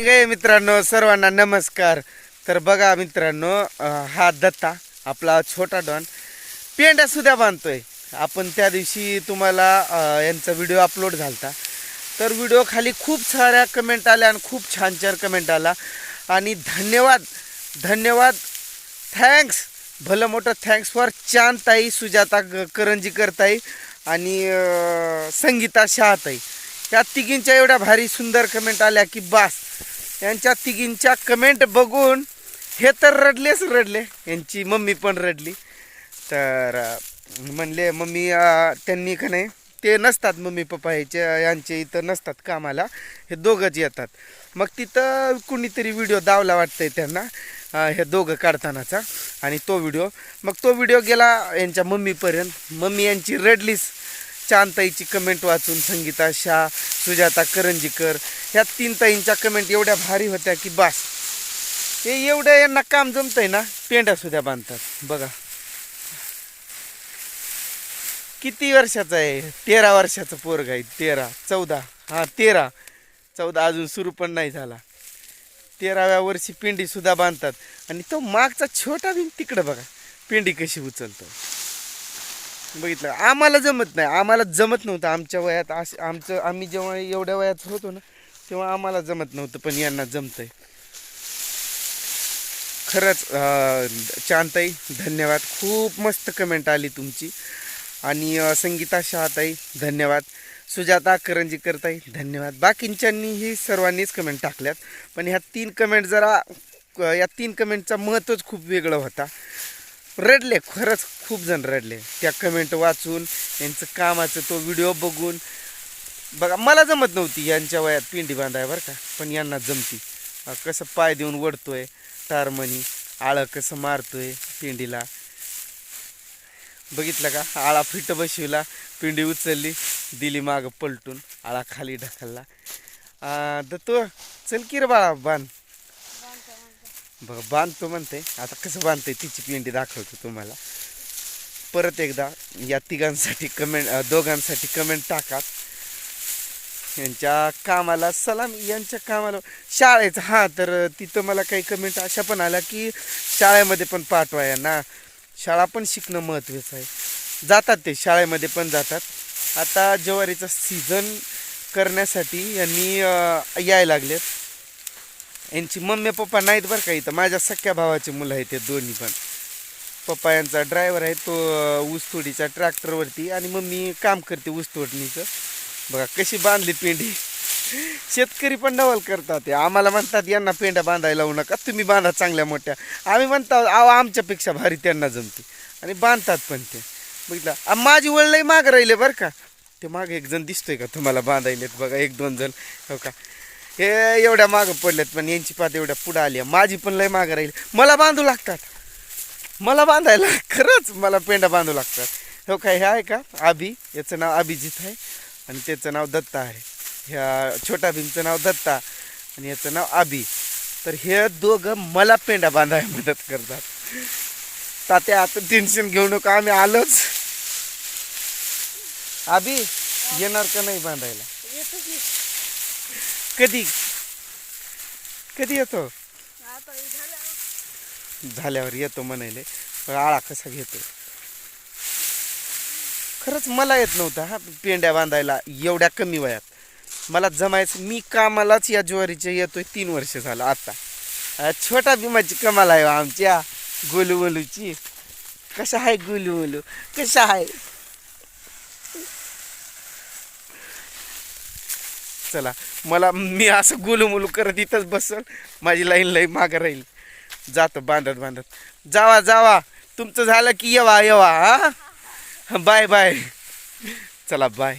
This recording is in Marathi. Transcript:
मित्रांनो सर्वांना नमस्कार. तर बघा मित्रांनो हा दत्ता आपला छोटा डॉन पेंड्या सुद्धा बांधतोय. आपण त्या दिवशी तुम्हाला यांचा व्हिडिओ अपलोड झालता. तर व्हिडिओ खाली खूप साऱ्या कमेंट आल्या आणि खूप छान छान कमेंट आला. आणि धन्यवाद धन्यवाद थँक्स भलं मोठं थँक्स फॉर चांदताई सुजाता ग- करंजीकरताई आणि संगीता शहाताई. या तिघींच्या एवढ्या भारी सुंदर कमेंट आल्या की बास. यांच्या तिघींच्या कमेंट बघून हे तर रडलेच रडले. यांची मम्मी पण रडली. तर म्हणले मम्मी त्यांनी का नाही ते नसतात मम्मी पप्पा ह्याचे यांचे इथं नसतात कामाला. हे दोघंच येतात. मग तिथं कुणीतरी व्हिडिओ दावला वाटतंय त्यांना हे दोघं काढतानाचा आणि तो व्हिडिओ मग तो व्हिडिओ गेला यांच्या मम्मीपर्यंत. मम्मी यांची रडलीच. चांदताईची कमेंट वाचून संगीता शाह सुजाता करंजीकर ह्या तीन ताईंच्या कमेंट एवढ्या भारी होत्या की बास. हे एवढ्या यांना काम जमतंय ना पेंड्या सुद्धा बांधतात. बघा. किती वर्षाचा आहे? तेरा वर्षाचं पोरग आहे. तेरा चौदा. हां तेरा. चौदा अजून सुरू पण नाही झाला. तेराव्या वर्षी पिंडी सुद्धा बांधतात. आणि तो मागचा छोटा बिन तिकडं बघा. पिंडी कशी उचलतो. बघितलं. आम्हाला जमत नाही. आम्हाला जमत नव्हतं. आमच्या वयात असं आमचं आम्ही जेव्हा एवढ्या वयात होतो ना तेव्हा आम्हाला जमत नव्हतं पण यांना जमतंय. खरंच चांदताई धन्यवाद. खूप मस्त कमेंट आली तुमची. आणि संगीता शहाताई धन्यवाद. सुजाता करंजी करताई धन्यवाद. बाकींच्यांनीही सर्वांनीच कमेंट टाकल्यात. पण ह्या तीन कमेंट जरा या तीन कमेंटचा महत्त्वच खूप वेगळं होता. रडले खरंच खूप जण रडले. त्या कमेंट वाचून यांचं कामाचं तो व्हिडिओ बघून. बघा मला जमत नव्हती यांच्या वयात पिंडी बांधाय बरं का पण यांना जमती. कसं पाय देऊन वडतोय टारमनी आळं कसं मारतोय पिंडीला. बघितलं का? आळा फिट बसविला पिंडी उचलली दिली मागं पलटून आळा खाली ढकलला. तर तो चल की रे बाळा बांध बघ बांधतो म्हणते. आता कसं बांधते तिची पिंडी दाखवतो तुम्हाला. परत एकदा या तिघांसाठी कमेंट दोघांसाठी कमेंट टाका. यांच्या कामाला सलाम यांच्या कामाला. शाळेचं हां तर तिथं मला काही कमेंट अशा पण आल्या की शाळेमध्ये पण पाठवा यांना शाळा पण शिकणं महत्त्वाचं आहे. जातात ते शाळेमध्ये पण जातात. आता ज्वारीचा सीझन करण्यासाठी यांनी याय यायला लागलेत. यांची मम्मी पप्पा नाहीत बरं का इथं. माझ्या सख्या भावाचे मुलं आहेत ते दोन्ही पण. पप्पा यांचा ड्रायव्हर आहे तो अं, ऊसतोडीच्या ट्रॅक्टरवरती आणि मम्मी काम करते ऊसतोडणीचं बघा कशी बांधली पेंडी. शेतकरी पण नवल करतात ते. आम्हाला म्हणतात यांना पेंड्या बांधायला लावू नका तुम्ही बांधा चांगल्या मोठ्या. आम्ही म्हणतो अहो आमच्यापेक्षा भारी त्यांना जमते. आणि बांधतात पण ते. बघितलं? माझी वळलंही माग मागं राहिले बरं का. ते मागे एक जण दिसतोय का तुम्हाला बांधायलेत? बघा एक दोन जण. हो का? हे एवढ्या मागं पडल्यात पण यांची पात एवढ्या पुढं आली माझी पण लय मागं राहील. मला बांधू लागतात. मला बांधायला खरंच मला पेंडा बांधू लागतात. हो काय हे आहे का? आबी. याचं नाव अभिजित आहे आणि त्याचं नाव दत्ता आहे. ह्या छोटा भीमचं नाव दत्ता आणि याचं नाव आबी. तर हे दोघं मला पेंडा बांधायला मदत करतात. तात्या आता टेन्शन घेऊ नका. आम्ही आलोच. आबी येणार का नाही बांधायला? कधी? कधी येतो? झाल्यावर. येतो म्हणायले. पण आळा कसा घेतो खरंच मला येत नव्हतं हा पेंड्या बांधायला एवढ्या कमी वयात. मला जमायचं मी कामालाच या ज्वारीचे येतोय तीन वर्ष झालं आता. छोटा भीमाची कमाल आहे हो आमच्या गोलू गोलूची कशा आहे गोलू गोलू कशा आहे? चला मला मी असं गुलुमुलू करत इथंच बसल माझी लाईन लई मागं राहील. जातो बांधत बांधत. जावा जावा. तुमचं झालं की येवा येवा हा? Bye bye. चला बाय.